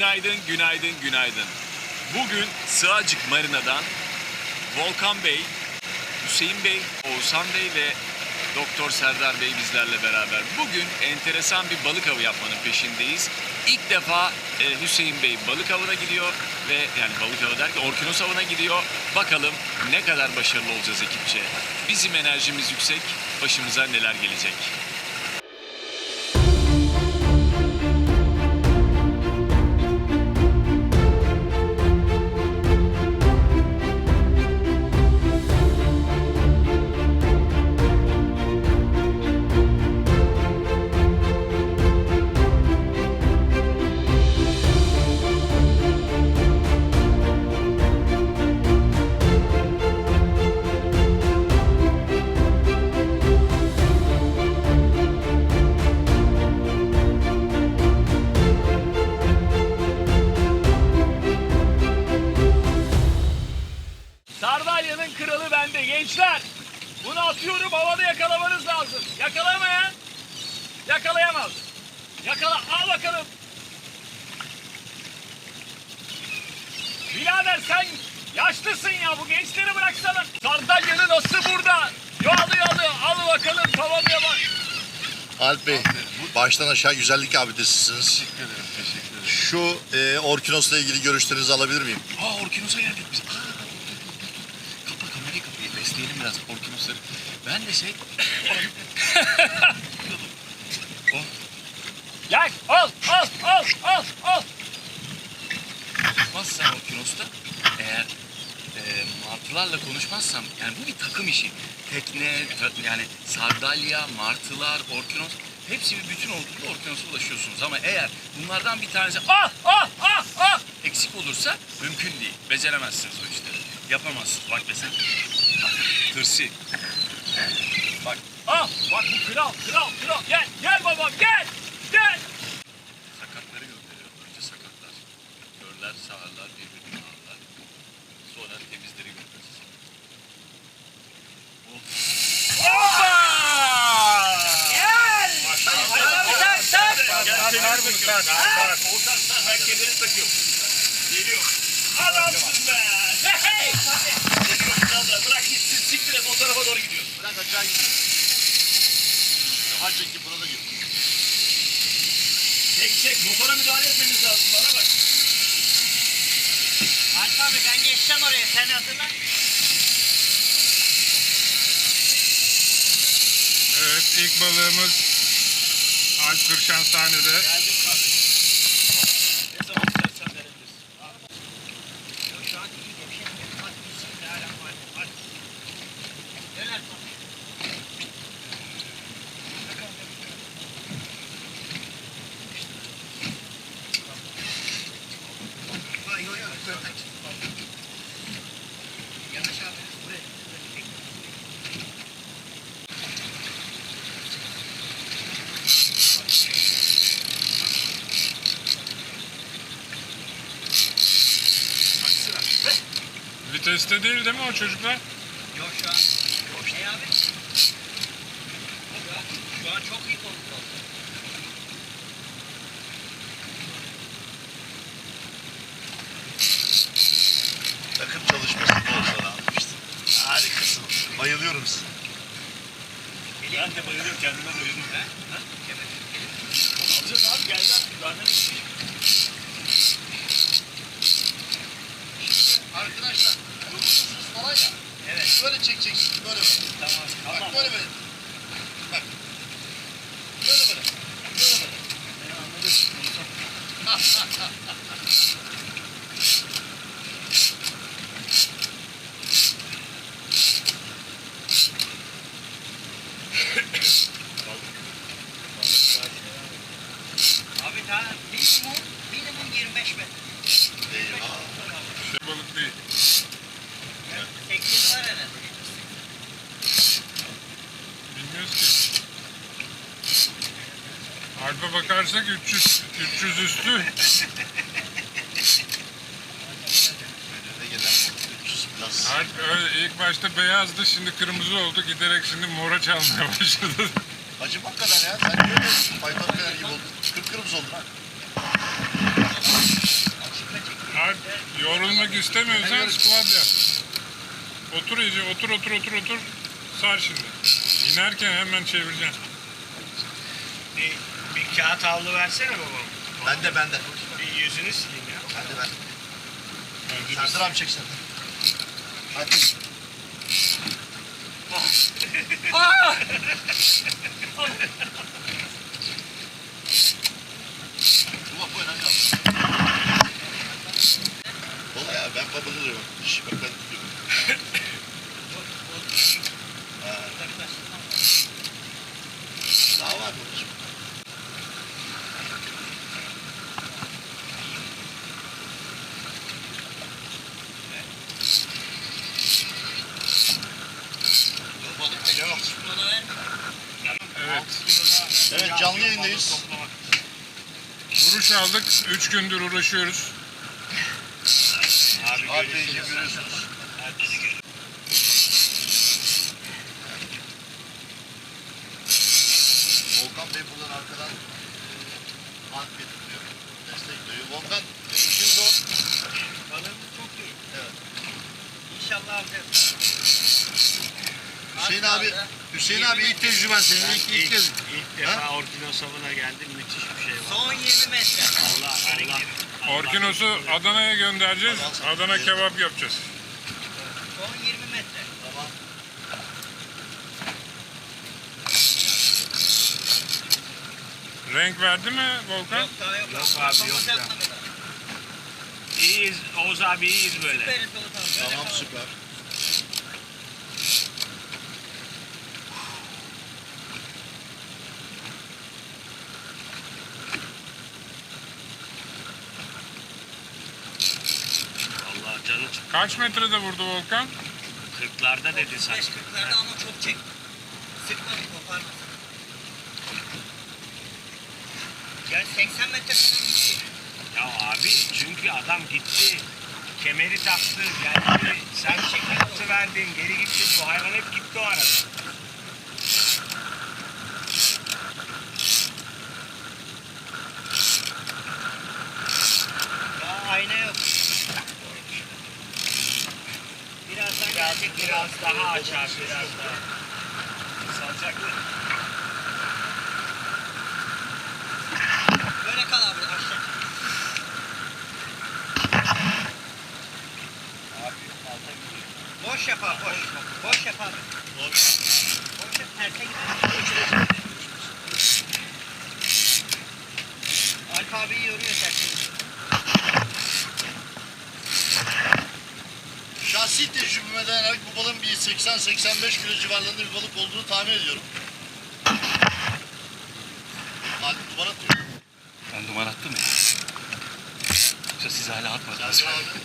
Günaydın, günaydın, günaydın. Bugün Sığacık Marina'dan Volkan Bey, Hüseyin Bey, Oğuzhan Bey ve Doktor Serdar Bey bizlerle beraber bugün enteresan bir balık avı yapmanın peşindeyiz. İlk defa e, Hüseyin Bey balık avına gidiyor ve yani balık avı derken orkinos avına gidiyor. Bakalım ne kadar başarılı olacağız ekipçe. Bizim enerjimiz yüksek, başımıza neler gelecek. Yakalayamaz. Yakala al bakalım. Birader sen yaşlısın ya bu gençleri bıraksana. Sardalya'nın ası burada. Yağlı yağlı al bakalım tavanıya bak. Alp Bey, baştan aşağı güzellik abidesisiniz. Teşekkür ederim teşekkür ederim. Şu e, Orkinos'la ilgili görüşlerinizi alabilir miyim? Aa Orkinos'a geldik biz. Aa, kapa kamerayı kapayı besleyelim biraz Orkinos'ları. Ben de şey... Gel al al al al al. Tutmazsan Orkinos'ta eğer e, martılarla konuşmazsam yani bu bir takım işi. Tekne, yani sardalya, martılar, orkinos hepsi bir bütün olduğunda orkinosa ulaşıyorsunuz. Ama eğer bunlardan bir tanesi ah ah ah ah eksik olursa mümkün değil. Beceremezsiniz o işleri. Yapamazsınız. Bak mesela. Bak, tırsi. Bak. Ah bak bu kral kral kral. Gel gel babam. Gel. Kemerini takıyorum. Tak tak! Oğuzhan tak ben kemerini takıyorum. Geliyor. Adamsın be! Hey! Geliyor krallar bırak gitsin siktir et o tarafa doğru gidiyor. Bırak aşağı gidin. Yavaş çekip burada gir. Çek çek motora müdahale etmeniz lazım bana bak. Alp abi ben oraya sen hatırla. Evet ilk balığımız Alp Kırşan sahnede. Geldim kardeşim. Ne zaman istersen verebilirsin. Şu an iyi gevşemiyor. Hadi bismillahirrahmanirrahim. Hadi. Döner bak. Vay, yo, yo, yo, aç. Yanaş abi. Buraya. Viteste değil değil mi o çocuklar? Yok şu an. Ne abi? Şu an, çok iyi kontrol. Takım çalışması da olsa almıştım. Harikasın. Bayılıyorum size. Ben de bayılıyorum kendime bayılıyorum. Ha? Ha? Onu alacağız abi geldi artık. Benden bir şey. Arkadaşlar. Evet. Böyle çekeceksin, böyle böyle. Tamam. Tamam. Bak böyle böyle. Bak. Böyle böyle. Böyle böyle. Abi daha minimum, minimum 25 metre. Eyvah. Şey balık değil. 80 var herhalde. Bilmiyoruz ki. Alp'e bakarsak 300, 300 üstü. Önüne gelen 300 plus. Alp öyle ilk başta beyazdı şimdi kırmızı oldu. Giderek şimdi mora çalmaya başladı. Acımak kadar ya. Sen görmüyorsun. Baytar kadar gibi oldun. Kıpkırmızı oldun ha. Alp yorulmak istemiyorsan squat yap. Otur iyice otur otur otur otur. Sar şimdi. İnerken hemen çevireceksin. Bir, bir kağıt havlu versene babam. Bende bende. Bir yüzünü sileyim ya. Ben. Yani Serdar abi çeksin. Hadi. Bu bak bu önemli abi. Vallahi ya ben babılırım. Şş, bak ben tutuyorum. Ha, Daha var babacığım. Alo. Evet. Evet canlı yayındayız. Vuruş aldık. 3 gündür uğraşıyoruz. Abi Abi görüşürüz. görüyorsunuz. Volkan Bey buradan arkadan eee ant getiriyor. Destek veriyor. Volkan işin zor. Balığımız çok iyi. Evet. İnşallah alacağız. Hüseyin abi. Hüseyin abi ilk tecrüben senin. İlk, ilk, ilk kez. ilk defa Orkinos avına geldim. Müthiş bir. Son 20 metre. Allah Allah. Orkinos'u Adana'ya göndereceğiz. Adana kebap yapacağız. Son 20 metre. Tamam. Renk verdi mi Volkan? Yok daha yok. Yok abi, yok ya. İyiyiz. Oğuz abi iyiyiz böyle. Süperiz Volkan. Böyle Tamam süper. Kaç metrede vurdu Volkan? Kırklarda dedi 35 sanki. 40'larda ama çok çekti. Sıkmadı koparmadı. Yani 80 metre falan gitti. Ya abi çünkü adam gitti. Kemeri taktı, geldi. Sen şekil verdin, geri gittin. Bu hayvan hep gitti o arada. Daha ayna yok. Birazdan Biraz, daha açar, biraz daha. Salacaklı. Böyle kal abi aşağı. Abi alta gidiyor. Boş yap abi boş. Boş yap abi. Volkan. Boş yap terse gidiyor. Alp abi yoruyor terse gidiyor. Şahsi tecrübeme dayanarak bu balığın bir 80-85 kilo civarlarında bir balık olduğunu tahmin ediyorum. Halit duman atıyor. Ben duman attım ya. Yoksa siz hala atmadınız. Serdar abi.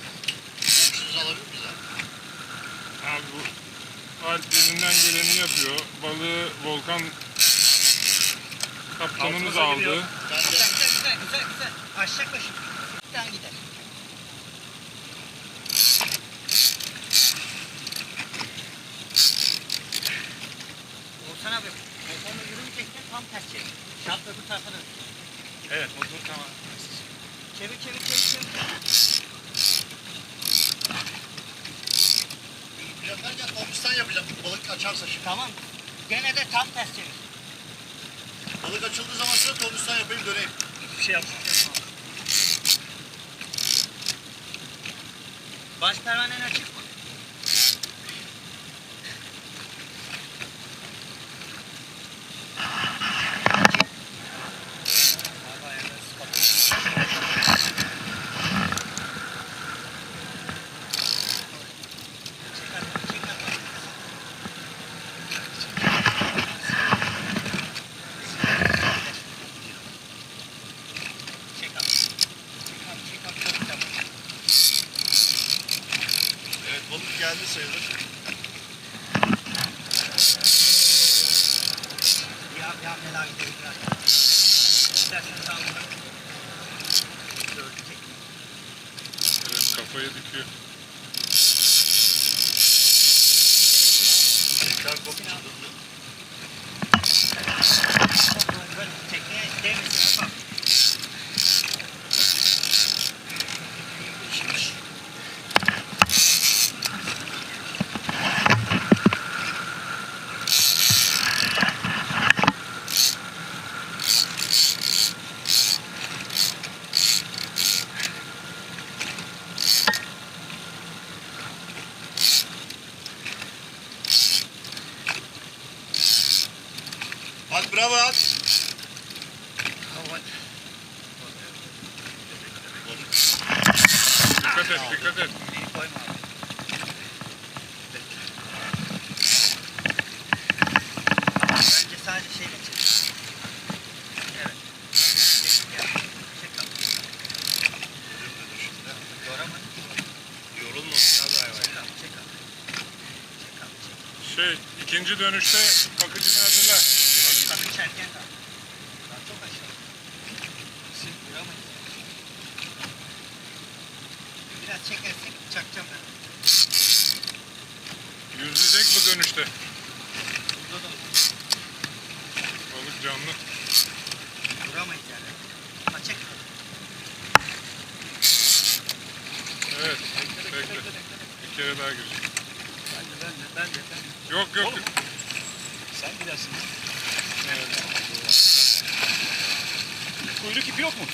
Görüşünüzü alabilir miyiz abi? Abi bu Alp elinden geleni yapıyor. Balığı Volkan kaptanımız Altımıza gidiyor. aldı. Ben de Güzel güzel güzel güzel. Aşağı koşun. Bir tane Oğuzhan abi, Oğuzhan'la yürümeyeceksen tam ters çevir. Şap öbür tarafa dön. Evet motor tamam. Çevir çevir çevir çevir. yaparken komistan yapacağım. Balık açarsa şimdi. Tamam. Gene de tam ters çevir. Balık açıldığı zaman şöyle komistan yapayım döneyim. Hiçbir şey yapma. Baş pervanen açık combinado. Bravo at. Dikkat et, dikkat et. Önce sadece şeyle çek. Evet. Çek, gel. Çek abi. Yorama. Yorulmasın abi hayvan. Çek abi, çek abi. Çek abi, çek. Şey, ikinci dönüşte bakıcını hazırla. Bakış erken kal. Daha çok aşağı. Sil, yoramayız. Biraz çekersek çakacağım ben. Yüzecek bu dönüşte. Burada da Balık canlı. duramayız yani. Ha çek. Evet, bekle. Bir kere daha girecek. Ben de ben de ben de ben de. Yok yok. Sen gidersin. Kuyruk ipi yok mu?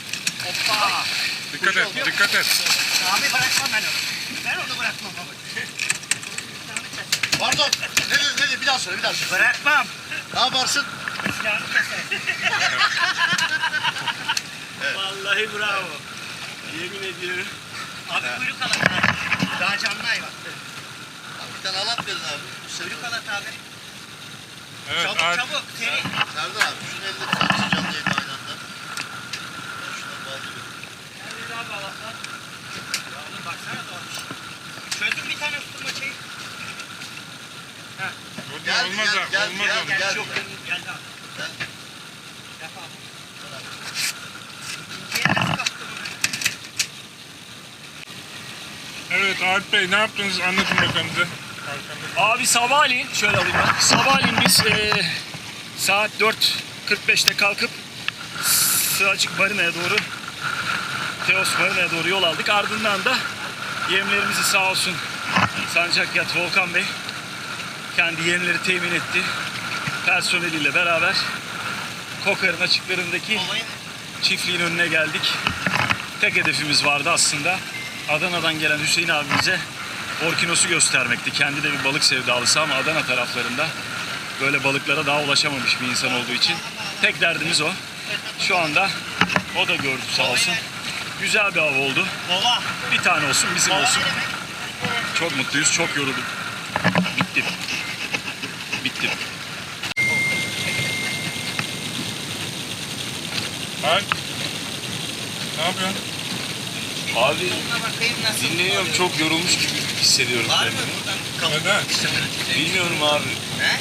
Hoppa. Dikkat et, dikkat et. Abi bırakmam ben onu. Ben onu bırakmam baba. Pardon. Ne dedi ne dedi bir daha söyle bir daha söyle. Bırakmam. Ne yaparsın? Silahını keser. Vallahi bravo. Yemin ediyorum. Abi kuyruk alat abi. Daha canlı hayvan. Bir tane alat verin abi. Kuyruk alat abi. Evet, Çabuk Alp. çabuk. Seri. Serdar abi şunu elde tutar canlı yayın aynı anda. Ben şuna bağlayayım. Nerede abi alatlar? Ya oğlum baksana doğmuş. Çözdüm bir tane ısıtmacayı. Burada Geldi, olmaz geldi, abi, geldi, olmaz geldi, geldi. Geldi abi. Gel. Yap abi. Evet Alp Bey ne yaptınız anlatın bakalım bize. Abi sabahleyin şöyle alayım ben. Sabahleyin biz eee, saat 4.45'te kalkıp Sığacık Marina'ya doğru Teos Marina'ya doğru yol aldık. Ardından da yemlerimizi sağ olsun Sancakyat Volkan Bey kendi yemleri temin etti. Personeliyle beraber Kokar'ın açıklarındaki çiftliğin önüne geldik. Tek hedefimiz vardı aslında. Adana'dan gelen Hüseyin abimize Orkinos'u göstermekti. Kendi de bir balık sevdalısı ama Adana taraflarında böyle balıklara daha ulaşamamış bir insan olduğu için. Tek derdimiz o. Şu anda o da gördü sağ olsun. Güzel bir av oldu. Baba. Bir tane olsun bizim olsun. Çok mutluyuz, çok yorulduk. Bitti. Bitti. Alp. Ne yapıyorsun? Abi dinleniyorum çok yorulmuş gibi hissediyorum kendimi. Neden? Bilmiyorum abi. He?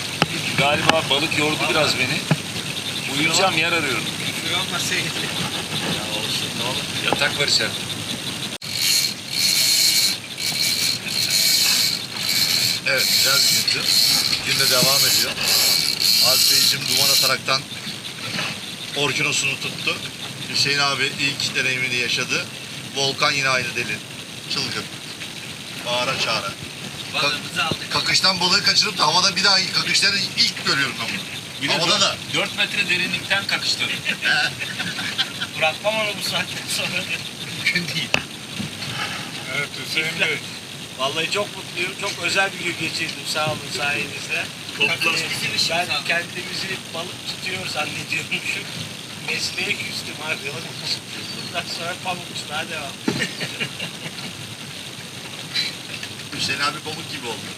Galiba balık yordu biraz beni. Uyuyacağım yer arıyorum. Küfür olmasaydı. Ya olsun ne olur. Yatak var içeride. Evet güzel bir gündü. Gün de devam ediyor. Alp Beyciğim duman ataraktan orkinosunu tuttu. Hüseyin abi ilk deneyimini yaşadı. Volkan yine aynı deli. Çılgın. Bağıra çağıra. Balığımızı aldık. Kakıştan balığı kaçırıp da havada bir daha kakışları ilk görüyorum ben bunu. Bir de Havada da. 4 metre derinlikten kakıştırdım. Bırakmam onu bu saatten sonra. Mümkün değil. Evet Hüseyin Bey. Vallahi çok mutluyum. Çok özel bir gün geçirdim sağ olun sayenizde. Toplam bizim işimiz Ben abi. kendimizi balık tutuyor zannediyormuşum. Mesleğe küstüm abi. Bundan sonra pamukçuluğa devam. Hüseyin abi pamuk gibi oldu.